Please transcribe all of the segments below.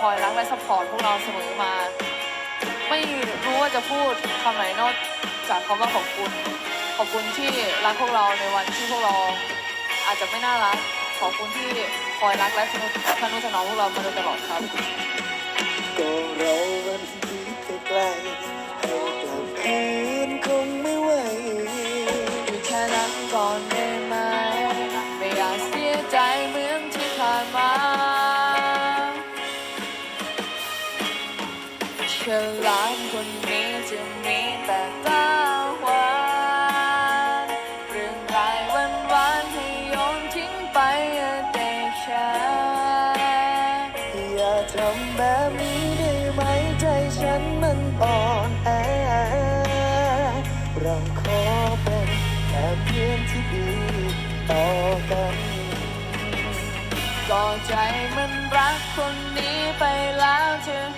คอยรักและสปอร์ตพวกเราเสมอมา ไม่รู้ว่าจะพูดคำไหนนอกจากคำว่าขอบคุณ ขอบคุณที่รักพวกเราในวันที่พวกเราอาจจะไม่น่ารัก ขอบคุณที่คอยรักและทนุทนุถนอมพวกเรามาโดยตลอดครับก็เรามันที่ไกลๆให้กลับคืนคงไม่ไหวอยู่แค่นั้นก่อนได้ไหมไม่อยากเสียใจเหมือนที่ผ่านมา ฉลามคนนี้จะมีแต่ตาหวานเรื่องรายวันวานให้โยนทิ้งไปได้แค่อย่าทำแบบนี้ได้ไหมใจฉันมันอ่อนแอเราขอเป็นแค่เพื่อนที่ดีต่อกันก็ใจมันรักคนนี้ไปแล้วจะใ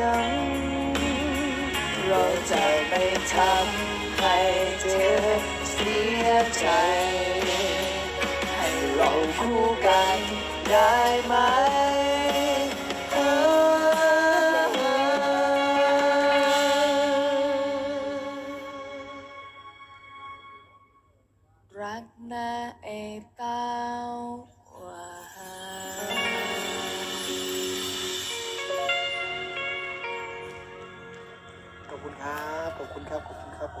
ย้ำเราจะไม่ทำให้เธอเสียใจ ให้เราคู่กันได้ไหมรักนะไอ้เต้าว่า คุณครับ ขอบคุณครับ ขอบคุณครับ